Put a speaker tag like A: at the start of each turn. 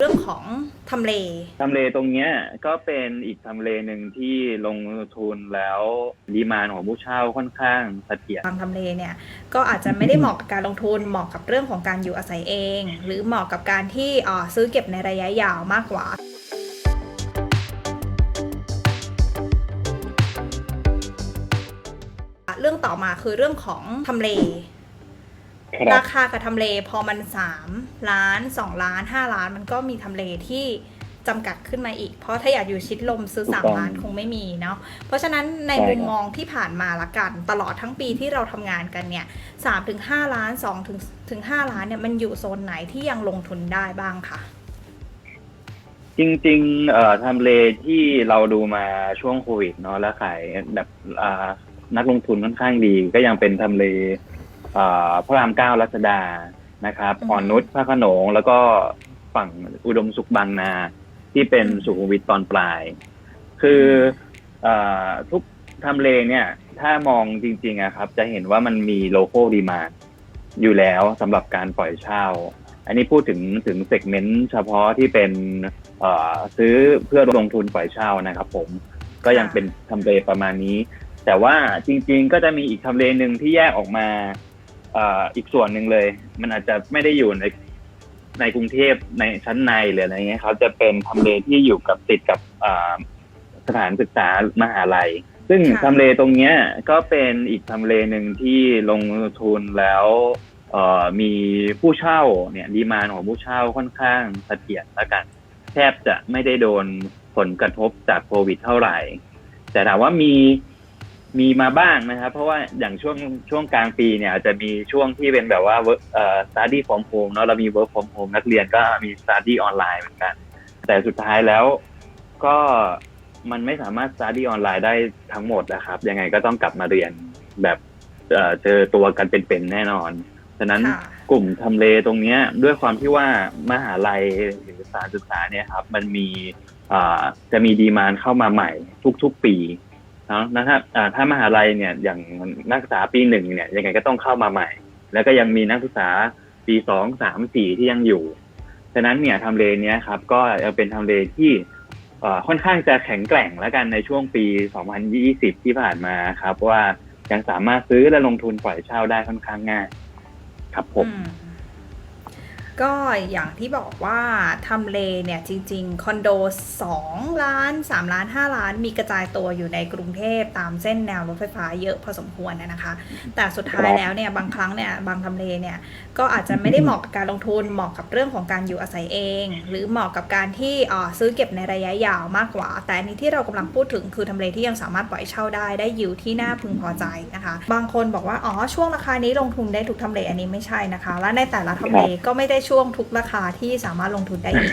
A: เรื่องของทำเล
B: ทำเลตรงเนี้ยก็เป็นอีกทำเลหนึ่งที่ลงทุนแล้วดีมานของผู้เช่าค่อนข้างเสถียร
A: บางทำเลเนี่ยก็อาจจะไม่ได้เหมาะกับการลงทุนเหมาะกับเรื่องของการอยู่อาศัยเอง หรือเหมาะกับการที่เอ่อซื้อเก็บในระยะยาวมากกว่า เรื่องต่อมาคือเรื่องของทำเล ราคากับทำเลพอมัน3ล้าน2ล้าน5ล้าน มันก็มีทำเลที่จำกัดขึ้นมาอีก เพราะถ้าอยากอยู่ชิดลมซื้อ
B: ถูกต้อง
A: 3ล้านคงไม่มีเนาะ เพราะฉะนั้นใน
B: ใช่ครับ
A: มุมมองที่ผ่านมาละกัน ตลอดทั้งปีที่เราทำงานกันเนี่ย3ถึง5ล้าน2ถึงถึง5ล้านเนี่ยมันอยู่โซนไหนที่ยังลงทุนได้บ้างคะ
B: จริงๆเอ่อทำเลที่เราดูมาช่วงโควิดเนาะแล้วขายแบบอ่านักลงทุนค่อนข้างดี ก็ยังเป็นทำเลเอ่อ พระรามเก้ารัชดานะครับ
A: อืม
B: อ่อนนุชพระโขนง แล้วก็ฝั่งอุดมสุขบางนา ที่เป็น
A: อืม
B: สุขุมวิทตอนปลาย คือเอ่อทุกทำเลเนี่ย ถ้ามองจริงๆอะครับ จะเห็นว่ามันมีโลโก้ดีมาอยู่แล้วสำหรับการปล่อยเช่า อันนี้พูดถึงถึงเซกเมนต์เฉพาะที่เป็นเอ่อซื้อเพื่อลงทุนปล่อยเช่านะครับผมก็ยังเป็นทำเลประมาณนี้ แต่ว่าจริง ๆ ก็จะมีอีกทำเลหนึ่งที่แยกออกมาเอ่ออีกส่วนหนึ่งเลย มันอาจจะไม่ได้อยู่ในในกรุงเทพในชั้นในหรืออะไรเงี้ยเขาจะเป็นทำเลที่อยู่กับติดกับเอ่อสถานศึกษามหาลัย ซึ่ง
A: ค่ะ
B: ทำเลตรงเนี้ยก็เป็นอีกทำเลหนึ่งที่ลงทุนแล้วเอ่อมีผู้เช่าเนี่ยดีมานของผู้เช่าค่อนข้างเสถียรแล้วกัน แทบจะไม่ได้โดนผลกระทบจากโควิดเท่าไหร่ แต่ถามว่ามี มีมาบ้างนะครับ เพราะว่าอย่างช่วงช่วงกลางปีเนี่ยอาจจะมีช่วงที่เป็นแบบว่า work เอ่อ study from home เนาะเรามี work from home นักเรียนก็มี study ออนไลน์เหมือนกัน แต่สุดท้ายแล้วก็มันไม่สามารถ study ออนไลน์ได้ทั้งหมดนะครับ ยังไงก็ต้องกลับมาเรียนแบบเอ่อเจอตัวกันเป็นๆแน่นอน ฉะนั้น
A: ค่ะ
B: กลุ่มทำเลตรงเนี้ยด้วยความที่ว่ามหาลัยหรือสถานศึกษาเนี่ยครับ มันมีอ่าจะมีดีมานเข้ามาใหม่ทุกๆปีเนะนะครับถ้ามหาลัยเนี่ยอย่างนักศึกษาปีหนึ่งเนี่ยยังไงก็ต้องเข้ามาใหม่ แล้วก็ยังมีนักศึกษาปีสองสามสี่ที่ยังอยู่ ฉะนั้นเนี่ยทำเลเนี้ยครับ ก็เป็นทำเลที่ค่อนข้างจะแข็งแกร่งแล้วกันในช่วงปี 2020 ที่ผ่านมาครับ ว่ายังสามารถซื้อและลงทุนปล่อยเช่าได้ค่อนข้างง่ายครับผม
A: ม ก็อย่างที่บอกว่าทำเลเนี่ยจริงๆ คอนโด 2 ล้าน 3 ล้าน 5 ล้าน มีกระจายตัวอยู่ในกรุงเทพตามเส้นแนวรถไฟฟ้าเยอะพอสมควรนะนะคะ แต่สุดท้ายแล้วเนี่ยบางครั้งเนี่ยบางทำเลเนี่ยก็อาจจะไม่ได้เหมาะกับการลงทุนเหมาะกับเรื่องของการอยู่อาศัยเอง หรือเหมาะกับการที่เอ่อซื้อเก็บในระยะยาวมากกว่า แต่อันนี้ที่เรากำลังพูดถึงคือทำเลที่ยังสามารถปล่อยเช่าได้ได้ยิวที่น่าพึงพอใจนะคะ บางคนบอกว่าอ๋อช่วงราคานี้ลงทุนได้ทุกทำเลอันนี้ไม่ใช่นะคะ และในแต่ละทำเลก็ไม่ได้ช่วงทุกราคาที่สามารถลงทุนได้อีก